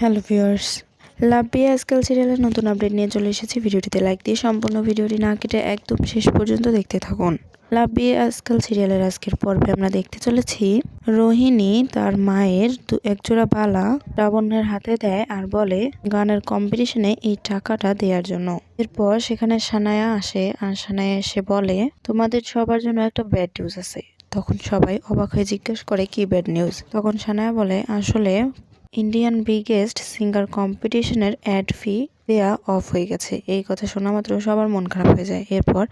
Hello viewers লাভ বিয়ে আজকাল সিরিয়ালের নতুন আপডেট নিয়ে চলে এসেছি। ভিডিওটিতে লাইক দিয়ে সম্পূর্ণ ভিডিওটি না কেটে একদম শেষ পর্যন্ত দেখতে থাকুন। লাভ বিয়ে আজকাল সিরিয়ালের আজকের পর্বে আমরা দেখতে চলেছি রোহিণী তার মায়ের দু একজোড়া বালা রাবণের হাতে দেয় আর বলে, গানের কম্পিটিশনে এই টাকাটা দেওয়ার জন্য। এরপর সেখানে সানায়া আসে আর সানায়া এসে বলে, তোমাদের সবার জন্য একটা ব্যাড নিউজ আছে। তখন সবাই অবাক হয়ে জিজ্ঞেস করে, কি ব্যাড নিউজ তখন সানায়া বলে, আসলে ইন্ডিয়ান বিগেস্ট সিঙ্গার কম্পিটিশনের অ্যাড ফি দেয়া অফ হয়ে গেছে। এই কথা শোনা মাত্র সবার মন খারাপ হয়ে যায়। এরপর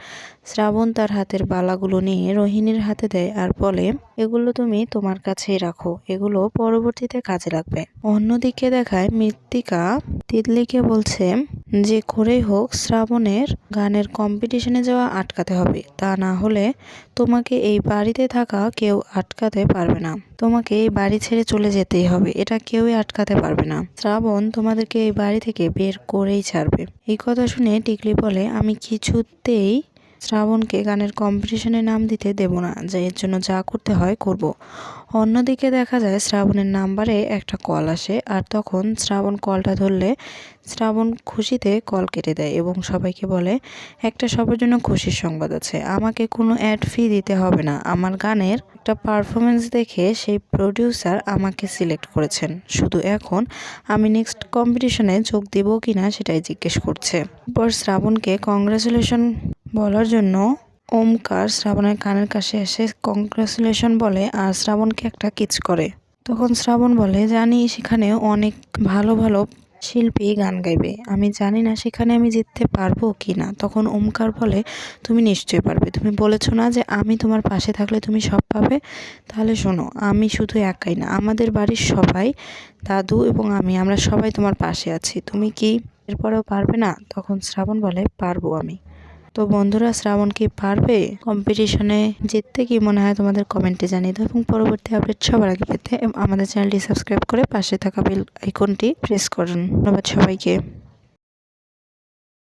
শ্রাবণ তার হাতের বালাগুলো নিয়ে রোহিণীর হাতে দেয় আর বলে, এগুলো তুমি তোমার কাছেই রাখো। এগুলো পরবর্তীতে কাজে লাগবে। অন্যদিকে দেখায় মৃত্তিকা তিতলিকে বলছে যে করেই হোক শ্রাবণের গানের কম্পিটিশনে যাওয়া আটকাতে হবে। তা না হলে তোমাকে এই বাড়িতে থাকা কেউ আটকাতে পারবে না। তোমাকে এই বাড়ি ছেড়ে চলে যেতেই হবে। এটা কেউই আটকাতে পারবে না। শ্রাবণ তোমাদেরকে এই বাড়ি থেকে বের করেই ছাড়বে। এই কথা শুনে টিকলি বলে, আমি কিছুতেই শ্রাবণকে গানের কম্পিটিশনে নাম দিতে দেব না, যে এর জন্য যা করতে হয় করব। অন্যদিকে দেখা যায় শ্রাবণের নাম্বারে একটা কল আসে, আর তখন শ্রাবণ কলটা ধরলে শ্রাবণ খুশিতে কল কেটে দেয় এবং সবাইকে বলে, একটা সবার জন্য খুশির সংবাদ আছে, আমাকে কোনো অ্যাড ফি দিতে হবে না। আমার গানের একটা পারফরমেন্স দেখে সেই প্রডিউসার আমাকে সিলেক্ট করেছেন। শুধু এখন আমি নেক্সট কম্পিটিশনে যোগ দেব কি না সেটাই জিজ্ঞেস করছে। এরপর শ্রাবণকে কংগ্রাচুলেশন বলার জন্য ওমকার শ্রাবণের কানের কাছে এসে কংগ্রাচুলেশন বলে আর শ্রাবণকে একটা কিচ করে। তখন শ্রাবণ বলে, জানি সেখানে অনেক ভালো ভালো শিল্পী গান গাইবে। আমি জানি না সেখানে আমি জিততে পারব কি না। তখন ওমকার বলে, তুমি নিশ্চয়ই পারবে। তুমি বলেছ না যে আমি তোমার পাশে থাকলে তুমি সব পাবে? তাহলে শোনো, আমি শুধু একাই না। আমাদের বাড়ির সবাই দাদু এবং আমি, আমরা সবাই তোমার পাশে আছি। তুমি কি এরপরেও পারবে না? তখন শ্রাবণ বলে, পারব আমি। তো বন্ধুরা, শ্রাবণ কি পারবে? কম্পিটিশনে জিততে কি মনে হয় তোমাদের কমেন্টে জানিয়ে দাও এবং পরবর্তী আপডেট সবার আগে পেতে আমাদের চ্যানেলটি সাবস্ক্রাইব করে পাশে থাকা বেল আইকনটি প্রেস করুন। ধন্যবাদ সবাইকে।